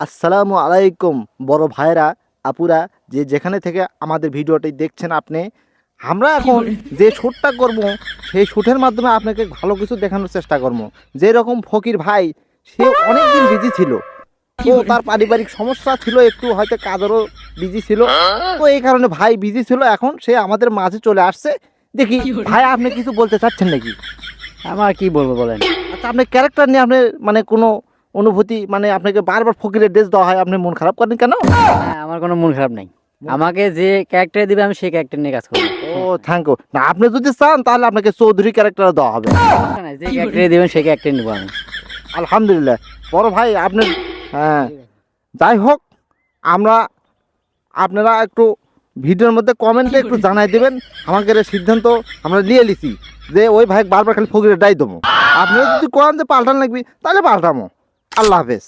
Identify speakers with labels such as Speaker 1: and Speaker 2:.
Speaker 1: আসসালামু আলাইকুম বড় ভাইরা আপুরা যে যেখানে থেকে আমাদের ভিডিওটি দেখছেন আপনি। আমরা এখন যে শ্যুটটা করব সেই শ্যুটের মাধ্যমে আপনাকে ভালো কিছু দেখানোর চেষ্টা করব। যেরকম ফকির ভাই সে অনেকদিন বিজি ছিল। তো তার পারিবারিক সমস্যা ছিল একটু হয়তো কাজেরও বিজি ছিল। তো এই কারণে ভাই বিজি ছিল এখন সে আমাদের মাঝে চলে আসছে। দেখি ভাই আপনি কিছু বলতে চাচ্ছেন নাকি?
Speaker 2: আমার কি বলব বলেন?
Speaker 1: আচ্ছা আপনার ক্যারেক্টার নিয়ে আপনি মানে কোনো অনুভূতি মানে আপনাকে বারবার ফকিরের ড্রেস দেওয়া হয় আপনি মন খারাপ করেন কেন?
Speaker 2: হ্যাঁ আমার কোনো মন খারাপ নাই। আমাকে যে ক্যারেক্টার দিবে আমি সেই ক্যারেক্টার নিয়ে কাজ করব।
Speaker 1: ও থ্যাংক ইউ না আপনি যদি চান তাহলে আপনাকে চৌধুরী ক্যারেক্টার দেওয়া হবে।
Speaker 2: যে ক্যারেক্টার দিবেন সেই ক্যারেক্টার নিবো আমি।
Speaker 1: আলহামদুলিল্লাহ। বড় ভাই আপনি হ্যাঁ যাই হোক আমরা আপনারা একটু ভিডিওর মধ্যে কমেন্টে একটু জানাই দেবেন। আমাকে এর সিদ্ধান্ত আমরা নিয়ে লিছি যে ওই ভাই বারবার খালি ফকিরের ডাই দেবো। আপনিও যদি কোরআন যে পাল্টান লাগবি তাহলে পাল্টামো। আল্লাহ হাফেজ।